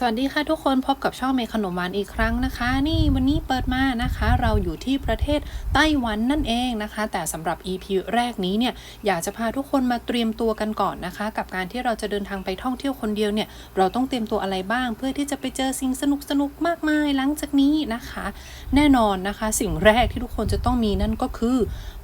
สวัสดีค่ะทุกคนพบกับช่องเมขนมหวานอีกครั้งนะคะ นี่วันนี้เปิดมานะคะ เราอยู่ที่ประเทศไต้หวันนั่นเองนะคะ แต่สำหรับ EP แรกนี้เนี่ยอยากจะพาทุกคนมาเตรียมตัวกันก่อนนะคะ กับการที่เราจะเดินทางไปท่องเที่ยวคนเดียวเนี่ยเราต้องเตรียมตัวอะไรบ้าง เพื่อที่จะไปเจอสิ่งสนุกสนุกมากมายหลังจากนี้นะคะ แน่นอนนะคะ สิ่งแรกที่ทุกคนจะต้องมีนั่นก็คือ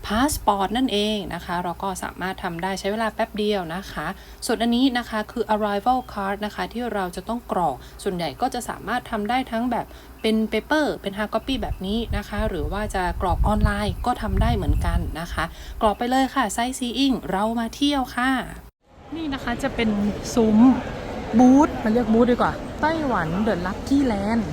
พาสปอร์ตนั่นเองนะคะ เราก็สามารถทำได้ใช้เวลาแป๊บเดียวนะคะ ส่วนอันนี้นะคะคือ arrival card นะคะ ที่เราจะต้องกรอก ส่วนใหญ่ก็จะสามารถทำได้ทั้งแบบเป็นเปเปอร์เป็น hard copy แบบนี้นะคะ หรือว่าจะกรอกออนไลน์ก็ทำได้เหมือนกันนะคะ กรอกไปเลยค่ะ sightseeing เรามาเที่ยวค่ะ นี่นะคะจะเป็นซุ้มบูธมาเรียกบูธดีกว่าไต้หวันเดอะลัคกี้แลนด์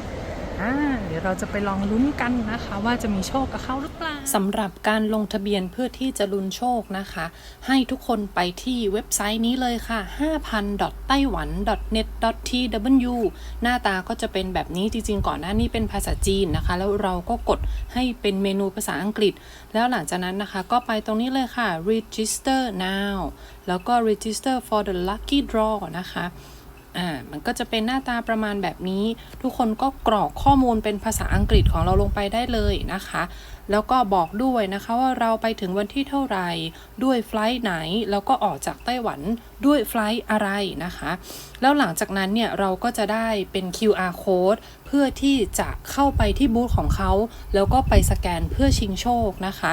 เดี๋ยวเราจะไปลองลุ้นกันนะคะ ว่าจะมีโชคกับเขาหรือเปล่าสำหรับการลงทะเบียนเพื่อที่จะลุ้นโชคนะคะ ให้ทุกคนไปที่เว็บไซต์นี้เลยค่ะ 5,000.taiwan.net.tw หน้าตาก็จะเป็นแบบนี้จริงๆ ก่อนหน้านี้เป็นภาษาจีนนะคะ แล้วเราก็กดให้เป็นเมนูภาษาอังกฤษ แล้วหลังจากนั้นนะคะ ก็ไปตรงนี้เลยค่ะ register now แล้วก็ register for the lucky draw นะคะ อ่า มันก็จะเป็นหน้าตาประมาณแบบนี้ ทุกคนก็กรอกข้อมูลเป็นภาษาอังกฤษของเราลงไปได้เลยนะคะ แล้วก็บอกด้วยนะคะว่าเราไปถึงวันที่เท่าไหร่ ด้วยไฟล์ไหน แล้วก็ออกจากไต้หวันด้วยไฟล์อะไรนะคะ แล้วหลังจากนั้นเนี่ยเราก็จะได้เป็น QR code เพื่อที่จะเข้าไปที่บูธของเขา แล้วก็ไปสแกนเพื่อชิงโชคนะคะ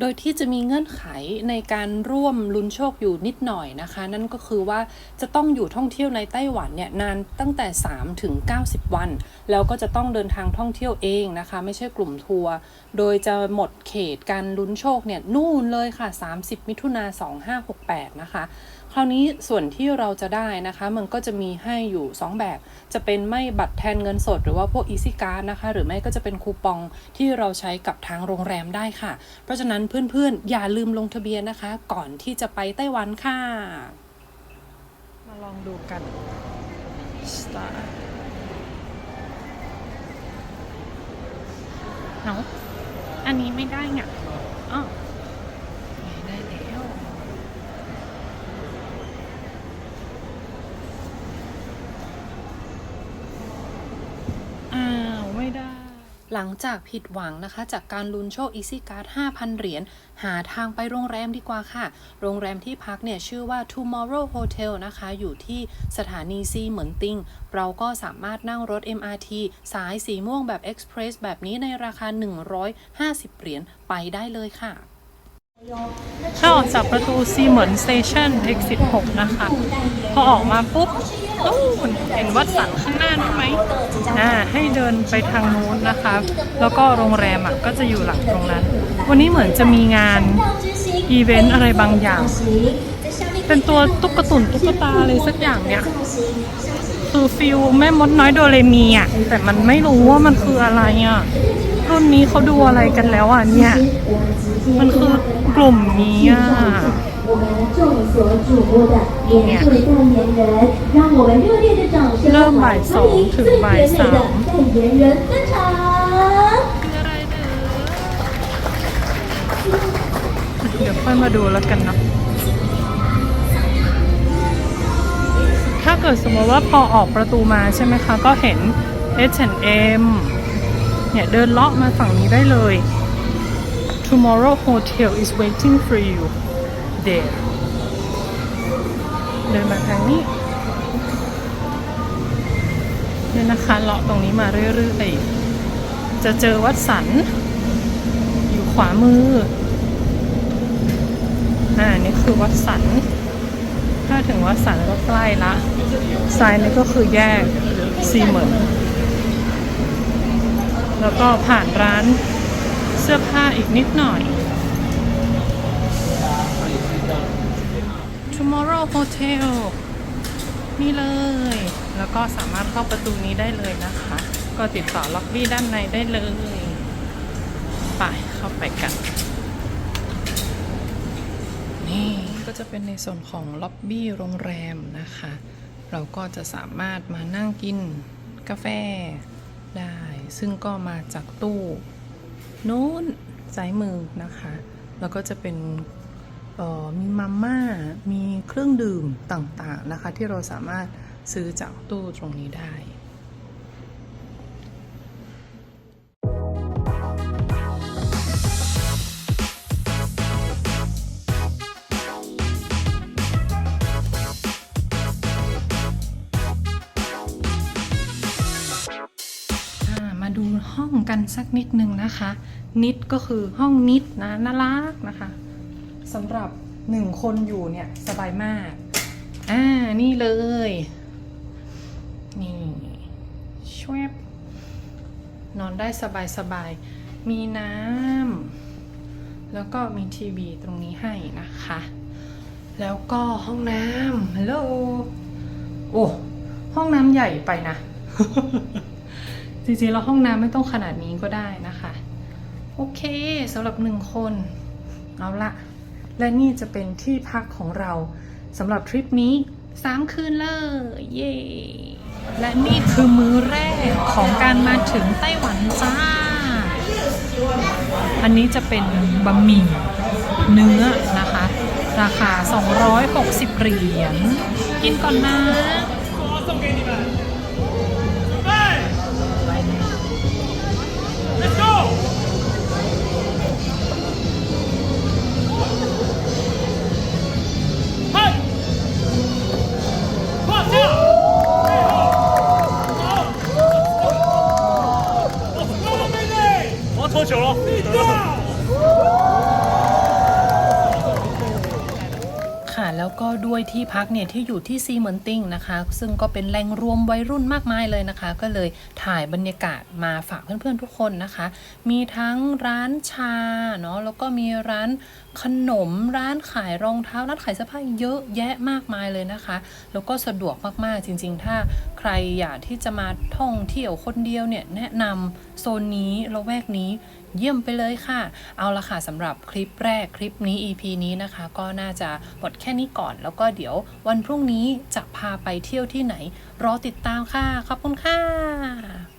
โดยที่จะมีเงื่อนไขในการร่วมลุ้นโชคอยู่นิดหน่อยนะคะ นั่นก็คือว่าจะต้องอยู่ท่องเที่ยวในไต้หวันเนี่ยนานตั้งแต่ 3 ถึง 90 วัน แล้วก็จะต้องเดินทางท่องเที่ยวเองนะคะ ไม่ใช่กลุ่มทัวร์โดยจะหมดเขตการลุ้นโชคเนี่ยนู่นเลยค่ะ 30 มิถุนา2568 นะคะ ราวนี้ส่วนที่เราจะได้นะคะ มันก็จะมีให้อยู่ 2 แบบ จะเป็นไม่บัตรแทนเงินสด หรือว่าพวก Easy Card นะคะ หรือไม่ก็จะเป็นคูปองที่เราใช้กับทางโรงแรมได้ค่ะ เพราะฉะนั้นเพื่อนๆ อย่าลืมลงทะเบียนนะคะ ก่อนที่จะไปไต้หวันค่ะ มาลองดูกัน Star เอาอันนี้ไม่ได้ไงอ๋อได้แล้ว อ้าว ไม่ได้ หลังจากผิดหวังนะคะ จากการลุ้นโชคอีซี่การ์ด5,000 เหรียญหาทางไปโรงแรมดีกว่าค่ะ โรงแรมที่พักเนี่ยชื่อว่า Tomorrow Hotel นะคะ อยู่ที่สถานีซีเหมือนติง เราก็สามารถนั่งรถ MRT สายสีม่วงแบบ Express แบบนี้ในราคา 150 เหรียญไปได้เลยค่ะ ถ้าออกจากประตูซีเหมือนสเตชัน exit 6 นะคะ พอออกมาปุ๊บนู่นเห็นวัดสันข้างหน้านู้นไหมอ่าให้เดินไปทางนู้นนะคะ แล้วก็โรงแรมอะก็จะอยู่หลังตรงนั้น วันนี้เหมือนจะมีงาน อีเวนต์อะไรบางอย่าง เป็นตัวตุ๊กตุนตุ๊กตาอะไรสักอย่างเนี่ย คือฟิลแม่มดน้อยโดเรมีอะแต่มันไม่รู้ว่ามันคืออะไรอะ รุ่นนี้เขาดูอะไรกันแล้วอะเนี่ย มันคือกลุ่มนี้อะเนี่ยริ่มบ่ายสองถึงบ่ายสามเดี๋ยวค่อยมาดูแล้วกันเนาะถ้าเกิดสมมติว่าพอออกประตูมาใช่ไหมคะ ก็เห็น H&M เนี่ยเดินเลาะมาฝั่งนี้ได้เลย Tomorrow Hotel is waiting for you there เดินมาทางนี้เนี่ยนะคะเลาะตรงนี้มาเรื่อยๆ จะเจอวัดสัน อยู่ขวามือ อ่า นี่คือวัดสัน ถ้าถึงวัดสันก็ใกล้ละซ้ายนี่ก็คือแยกซีเหมือน แล้วก็ผ่านร้านเสื้อผ้าอีกนิดหน่อย Tomorrow Hotel นี่เลย แล้วก็สามารถเข้าประตูนี้ได้เลยนะคะ ก็ติดต่อล็อบบี้ด้านในได้เลย ไปเข้าไปกัน นี่ก็จะเป็นในส่วนของล็อบบี้โรงแรมนะคะ เราก็จะสามารถมานั่งกินกาแฟได้ ซึ่งก็มาจากตู้นู้นซ้ายมือนะคะ แล้วก็จะเป็นมีมาม่า มีเครื่องดื่มต่างๆนะคะ ที่เราสามารถซื้อจากตู้ตรงนี้ได้ กันสักนิดนึงนะคะ นิดก็คือห้องนิดนะน่ารักนะคะสำหรับหนึ่งคนอยู่เนี่ยสบายมาก อ่า นี่เลย นี่ชวบนอนได้สบายสบายๆมีน้ำ แล้วก็มีทีวีตรงนี้ให้นะคะ แล้วก็ห้องน้ำฮัลโหล โอ้ ห้องน้ำใหญ่ไปนะ จริงๆแล้วห้องน้ำไม่ต้องขนาดนี้ก็ได้นะคะ โอเคสำหรับหนึ่งคนเอาละและนี่จะเป็นที่พักของเราสำหรับทริปนี้ 3 คืนเลย เย้และนี่คือมื้อแรกของการมาถึงไต้หวันจ้า อันนี้จะเป็นบะหมี่เนื้อนะคะ ราคา 260 เหรียญ กินก่อนนะ ก็ด้วยที่พักเนี่ยที่อยู่ที่ซีเหมือนติงนะคะ ซึ่งก็เป็นแหล่งรวมวัยรุ่นมากมายเลยนะคะ ก็เลยถ่ายบรรยากาศมาฝากเพื่อนๆทุกคนนะคะ มีทั้งร้านชาเนาะแล้วก็มีร้าน ขนมร้านขายรองเท้าร้านขายเสื้อผ้าเยอะแยะมากมายเลยนะคะ แล้วก็สะดวกมากๆจริง ๆ ถ้าใครอยากที่จะมาท่องเที่ยวคนเดียวเนี่ยแนะนำโซนนี้ละแวกนี้เยี่ยมไปเลยค่ะ เอาละค่ะสำหรับคลิปแรกคลิปนี้ EP นี้นะคะ ก็น่าจะหมดแค่นี้ก่อน แล้วก็เดี๋ยววันพรุ่งนี้จะพาไปเที่ยวที่ไหน รอติดตามค่ะ ขอบคุณค่ะ